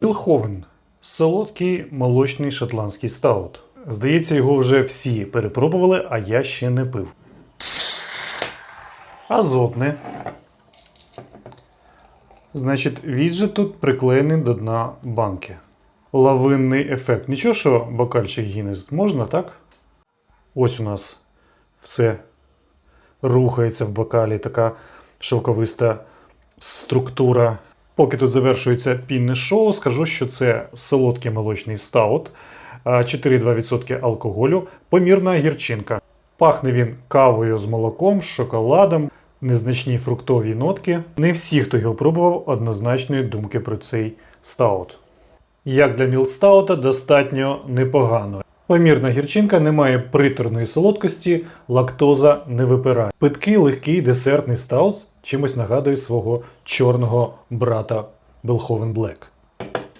Білховен солодкий молочний шотландський стаут. Здається, його вже всі перепробували, а я ще не пив. Азотне. Значить, віджит тут приклеєний до дна банки. Лавинний ефект. Нічого, що бокальчик Гіннес можна, так? Ось у нас все рухається в бокалі, така шовковиста структура. Поки тут завершується пінне шоу, скажу, що це солодкий молочний стаут, а, 4,2% алкоголю, помірна гірчинка. Пахне він кавою з молоком, шоколадом, незначні фруктові нотки. Не всі, хто його пробував, однозначної думки про цей стаут. Як для мілстаута, достатньо непогано. Помірна гірчинка не має приторної солодкості, лактоза не випирає. Питкий легкий десертний стаут чимось нагадує свого чорного брата Белховен Блек.